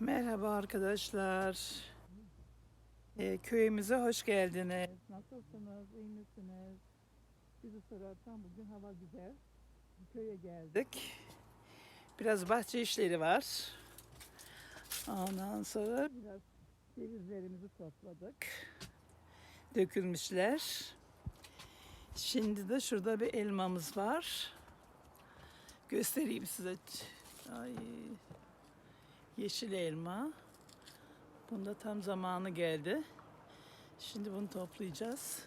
Merhaba arkadaşlar. Ee, köyümüze hoş geldiniz. Nasılsınız? İyi misiniz? Bizi sorarsan bugün hava güzel. Köye geldik. Biraz bahçe işleri var. Ondan sonra biraz cevizlerimizi topladık. Dökülmüşler. Şimdi de şurada bir elmamız var. Göstereyim size. Ay, yeşil elma. Bunda tam zamanı geldi. Şimdi bunu toplayacağız.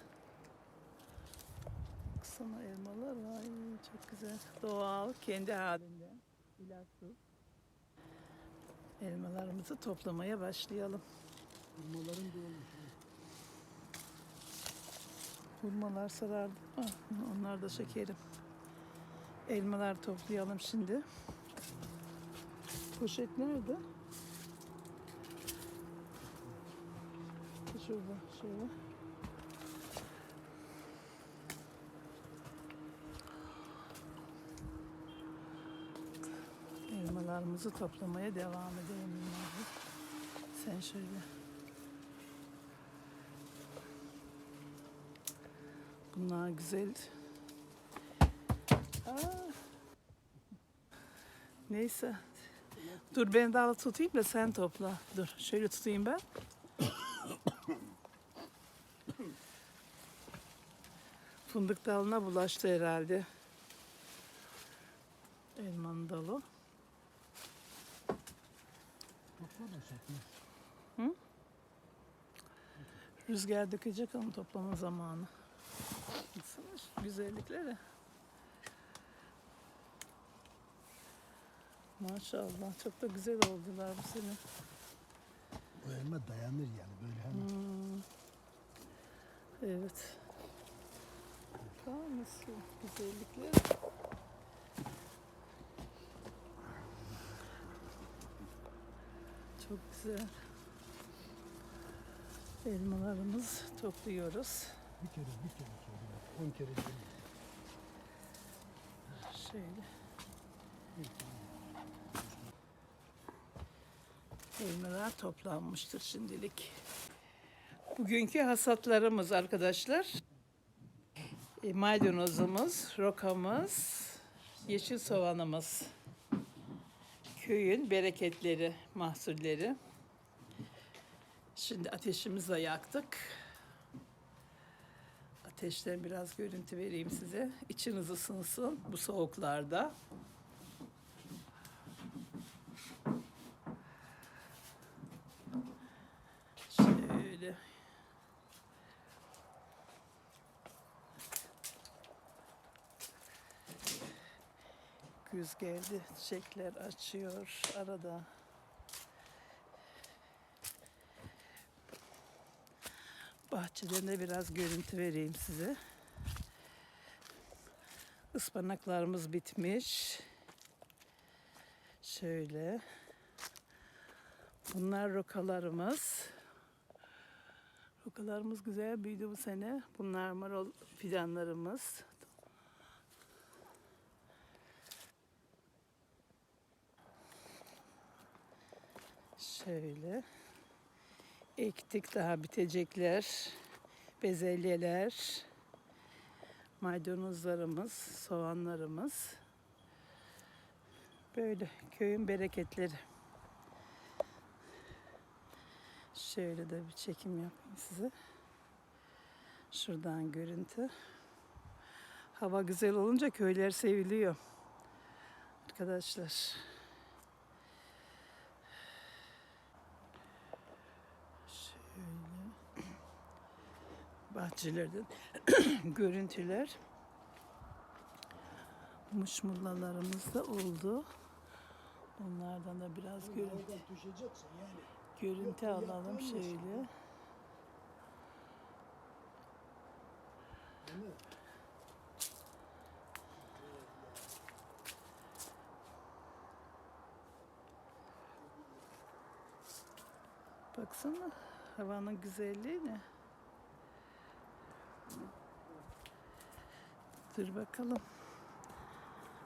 Baksana elmalar ay çok güzel. Doğal, kendi halinde. İlaçsız. Elmalarımızı toplamaya başlayalım. Elmaların da olmuş. Hurmalar sarardı ama onlar da şekerim. Elmalar toplayalım şimdi. Poşet nerede? Şurada şöyle. Elmalarımızı toplamaya devam edelim. Sen şöyle. Bunlar güzel. Neyse. Dur ben daha tutayım da sen topla. Dur şöyle tutayım ben. Fındık dalına bulaştı herhalde. Elmanın dalı. Çekme. Rüzgar dökecek ama toplama zamanı. Baksana Maşallah çok da güzel oldular bu sene. Bu elma dayanır yani böyle hani. Hmm. Evet. Aa, nasıl güzellikler. Çok güzel. Elmalarımız topluyoruz. Bir kere bir kere söyle. On kere söyle. Şöyle. Elmalar toplanmıştır şimdilik. Bugünkü hasatlarımız arkadaşlar. E, maydanozumuz, rokamız, yeşil soğanımız. Köyün bereketleri, mahsulleri. Şimdi ateşimizi de yaktık. Ateşten biraz görüntü vereyim size. İçiniz ısınsın bu soğuklarda. Şöyle. Güz geldi. Çiçekler açıyor arada. Bahçeden de biraz görüntü vereyim size. Ispanaklarımız bitmiş. Şöyle. Bunlar rokalarımız. Rokalarımız güzel büyüdü bu sene. Bunlar marul fidanlarımız. Şöyle. Ektik daha bitecekler. Bezelyeler. Maydanozlarımız, soğanlarımız. Böyle köyün bereketleri. Şöyle de bir çekim yapayım size. Şuradan görüntü. Hava güzel olunca köyler seviliyor. Arkadaşlar. Bahçelerden görüntüler. Muşmullalarımız da oldu. Onlardan da biraz görüntü. Yani. Görüntü Yok, alalım şöyle. Baksana havanın güzelliğine. Dur bakalım.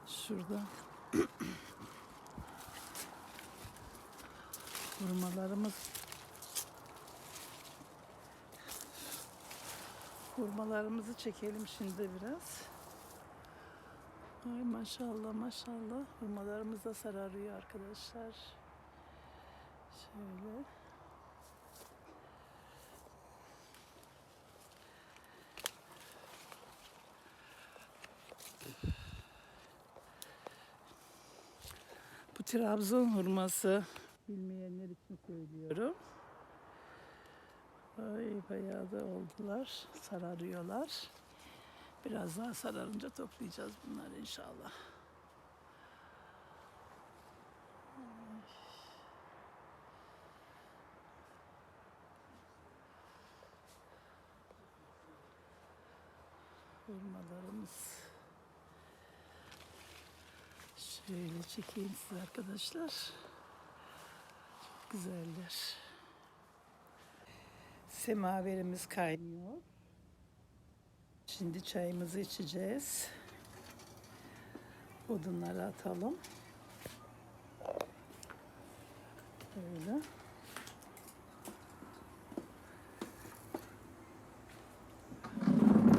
Şurada Hurmalarımız Hurmalarımızı çekelim şimdi biraz. Ay maşallah maşallah. Hurmalarımız da sararıyor arkadaşlar. Şöyle. Trabzon hurması bilmeyenler için söylüyorum. Ay bayağı da oldular. Sararıyorlar. Biraz daha sararınca toplayacağız bunları inşallah. Hurmalarımız. Şöyle çekeyim size arkadaşlar. Çok güzeller. Semaverimiz kaynıyor. Şimdi çayımızı içeceğiz. Odunları atalım. Böyle.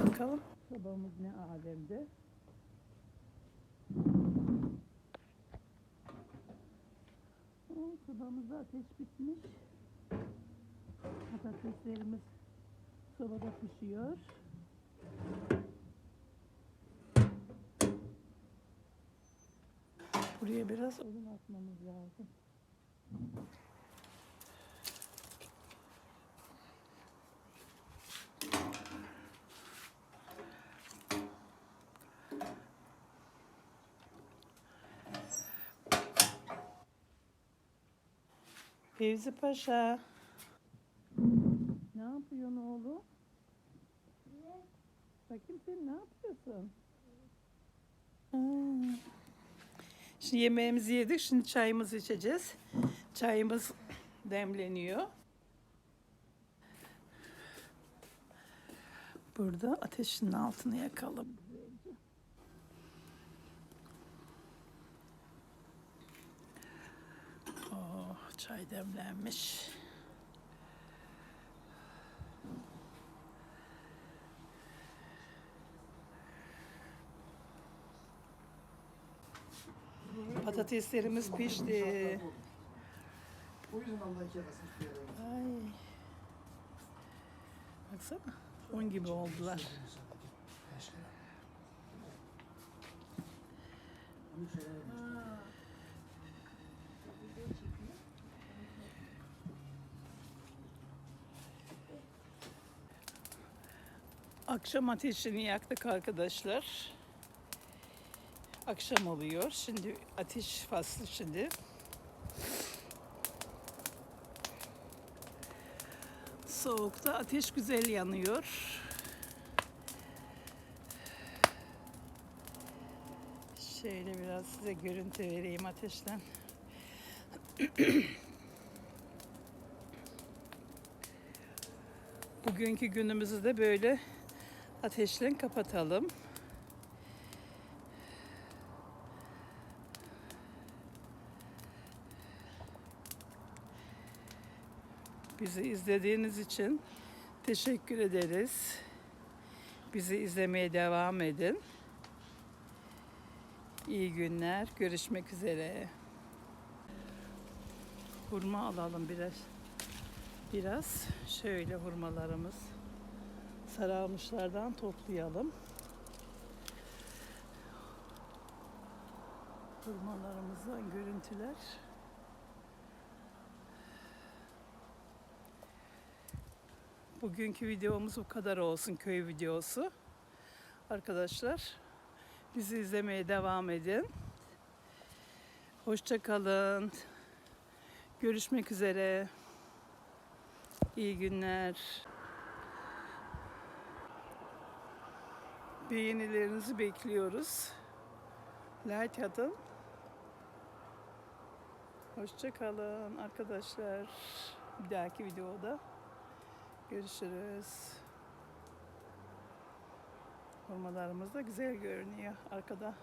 Bakalım sobamız ne alemde. Ateş bitmiş. Patateslerimiz sobada pişiyor. Buraya biraz odun atmamız lazım. Fevzi Paşa. Ne yapıyorsun oğlum? Bakayım sen ne yapıyorsun? Ha. Şimdi yemeğimizi yedik. Şimdi çayımızı içeceğiz. Çayımız demleniyor. Burada ateşin altını yakalım. Çay demlenmiş. Patateslerimiz pişti. O yüzden Allah iki yakasını tutuyor. Ay. Baksana. Un gibi oldular. Akşam ateşini yaktık arkadaşlar. Akşam oluyor. Şimdi ateş faslı şimdi. Soğukta ateş güzel yanıyor. Şöyle biraz size görüntü vereyim ateşten. Bugünkü günümüzü de böyle ateşle kapatalım. Bizi izlediğiniz için teşekkür ederiz. Bizi izlemeye devam edin. İyi günler. Görüşmek üzere. Hurma alalım biraz. Biraz şöyle hurmalarımız sararmışlardan toplayalım. Hurmalarımızdan görüntüler. Bugünkü videomuz bu kadar olsun köy videosu. Arkadaşlar bizi izlemeye devam edin. Hoşça kalın. Görüşmek üzere. İyi günler. Beğenilerinizi bekliyoruz. Like atın. Hoşça kalın arkadaşlar. Bir dahaki videoda görüşürüz. Hurmalarımız da güzel görünüyor arkada.